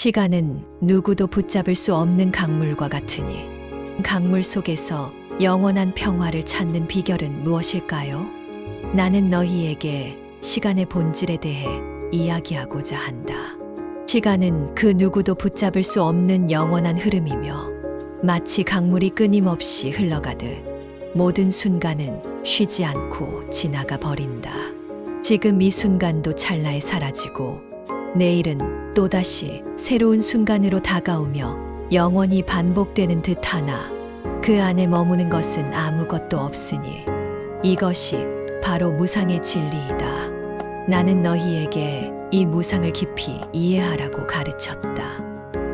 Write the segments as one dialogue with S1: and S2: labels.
S1: 시간은 누구도 붙잡을 수 없는 강물과 같으니 강물 속에서 영원한 평화를 찾는 비결은 무엇일까요? 나는 너희에게 시간의 본질에 대해 이야기하고자 한다. 시간은 그 누구도 붙잡을 수 없는 영원한 흐름이며 마치 강물이 끊임없이 흘러가듯 모든 순간은 쉬지 않고 지나가 버린다. 지금 이 순간도 찰나에 사라지고 내일은 또다시 새로운 순간으로 다가오며 영원히 반복되는 듯 하나 그 안에 머무는 것은 아무것도 없으니 이것이 바로 무상의 진리이다. 나는 너희에게 이 무상을 깊이 이해하라고 가르쳤다.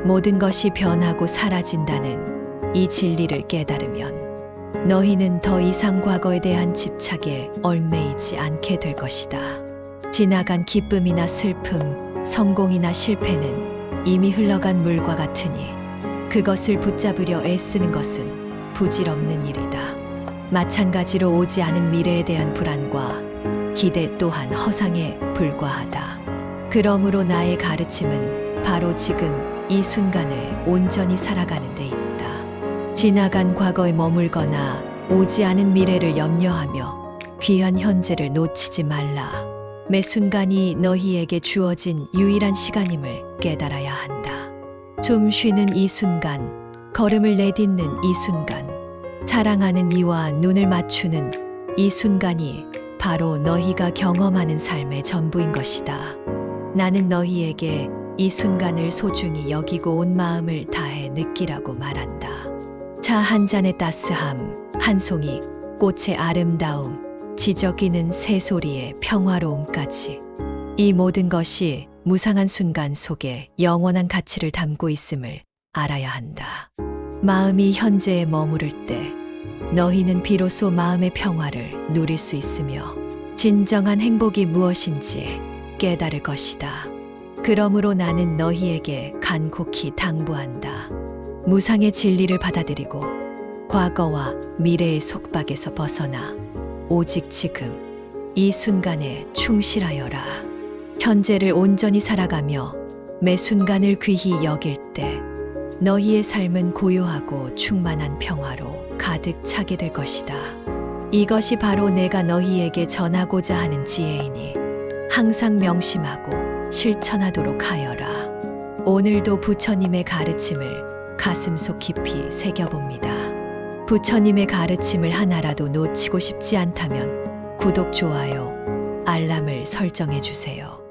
S1: 모든 것이 변하고 사라진다는 이 진리를 깨달으면 너희는 더 이상 과거에 대한 집착에 얽매이지 않게 될 것이다. 지나간 기쁨이나 슬픔, 성공이나 실패는 이미 흘러간 물과 같으니 그것을 붙잡으려 애쓰는 것은 부질없는 일이다. 마찬가지로 오지 않은 미래에 대한 불안과 기대 또한 허상에 불과하다. 그러므로 나의 가르침은 바로 지금 이 순간을 온전히 살아가는 데 있다. 지나간 과거에 머물거나 오지 않은 미래를 염려하며 귀한 현재를 놓치지 말라. 매 순간이 너희에게 주어진 유일한 시간임을 깨달아야 한다. 숨 쉬는 이 순간, 걸음을 내딛는 이 순간, 사랑하는 이와 눈을 맞추는 이 순간이 바로 너희가 경험하는 삶의 전부인 것이다. 나는 너희에게 이 순간을 소중히 여기고 온 마음을 다해 느끼라고 말한다. 차 한 잔의 따스함, 한 송이 꽃의 아름다움, 지저귀는 새소리의 평화로움까지. 이 모든 것이 무상한 순간 속에 영원한 가치를 담고 있음을 알아야 한다. 마음이 현재에 머무를 때 너희는 비로소 마음의 평화를 누릴 수 있으며 진정한 행복이 무엇인지 깨달을 것이다. 그러므로 나는 너희에게 간곡히 당부한다. 무상의 진리를 받아들이고 과거와 미래의 속박에서 벗어나 오직 지금 이 순간에 충실하여라. 현재를 온전히 살아가며 매 순간을 귀히 여길 때 너희의 삶은 고요하고 충만한 평화로 가득 차게 될 것이다. 이것이 바로 내가 너희에게 전하고자 하는 지혜이니 항상 명심하고 실천하도록 하여라. 오늘도 부처님의 가르침을 가슴속 깊이 새겨봅니다. 부처님의 가르침을 하나라도 놓치고 싶지 않다면 구독, 좋아요, 알람을 설정해 주세요.